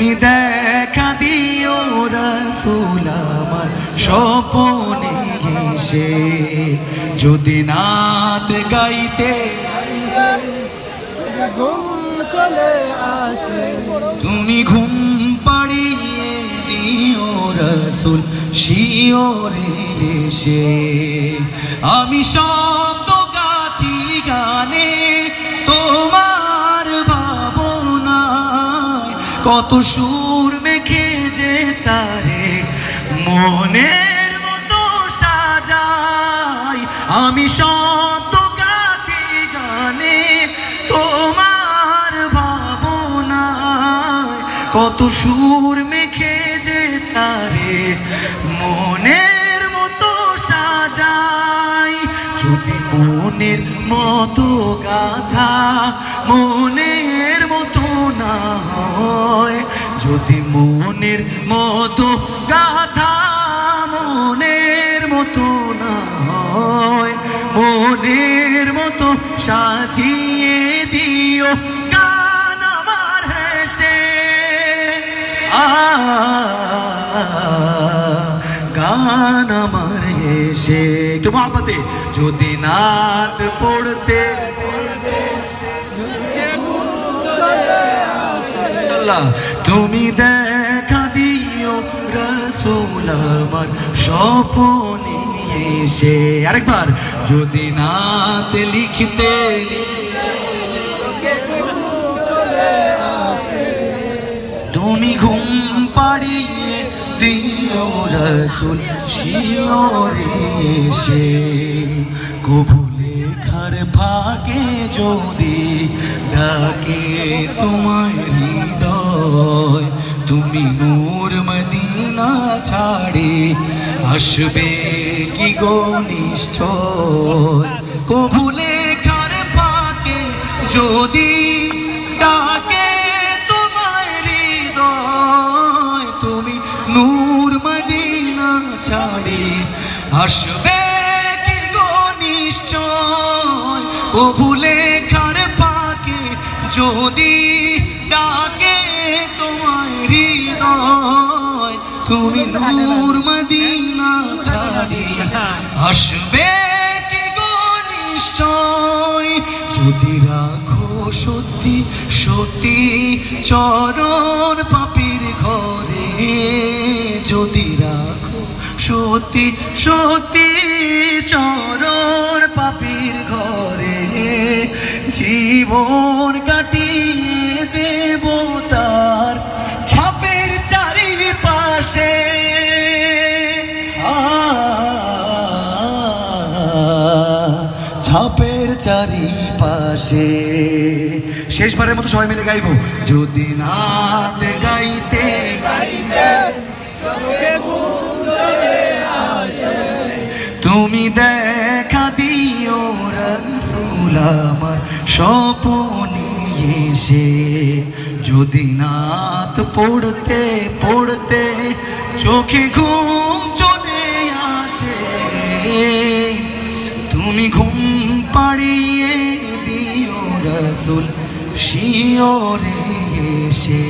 তুমি দেখা দিও রসুল আমার স্বপনে এসে যদি নাত গাইতে তুমি ঘুম পাড়িয়ে দিও রসুল শিওরে এসে আমি শব্দ কত সুর মেখে যে তারে মনের মতো সাজাই। আমি শব্দ গাথি গানে তোমার ভাবনায়। কত সুর মেখে যে তারে মনের মতো সাজাই। যদি মনের মতো গাথা মনের মতো না হয় যদি মনের মতো গাথা মনের মতো না হয় মনের মতো সাজিয়ে দিও গান আমার হেসে। গান আমার হেসে। একটু মহাপতে, যদি নাত পড়তে ইনশাল্লাহ, তুমি দেখা দিও রসুল আমার স্বপনে এসে। আরেকবার যদি নাত লিখতে তুমি ঘুম পাড়িয়ে দিও রসুল শিওরে এসে। কবু ভাগে যদি ডাকে তোমার হৃদয় তুমি নূর মদিনা ছাড়ে আসবে কি গো নিশ্চয়? কবু লেখার ফাঁকে যদি ডাকে তোমার তুমি নূর মদিনা ছাড়ে আসবে কি গো ভুলে খার পাকে যদি নূর মদিনা ছাড়ে আসবে কি গো যদি রাখো সত্যি সত্যি চরণ পাপির ঘরে। যদি রাখো সত্যি সত্যি চরণ পাপির ঘরে। জীবন চারিপাশে। শেষবারের মতো সবাই মিলে গাইবো। যদি নাত গাইতে তুমি দেখা দিও রসুল আমার স্বপনে এসে। যদি নাত পড়তে পড়তে চোখে ঘুম চলে আসে। তুমি ঘুম পাড়িয়ে দিও রসুল শিওরে এসে।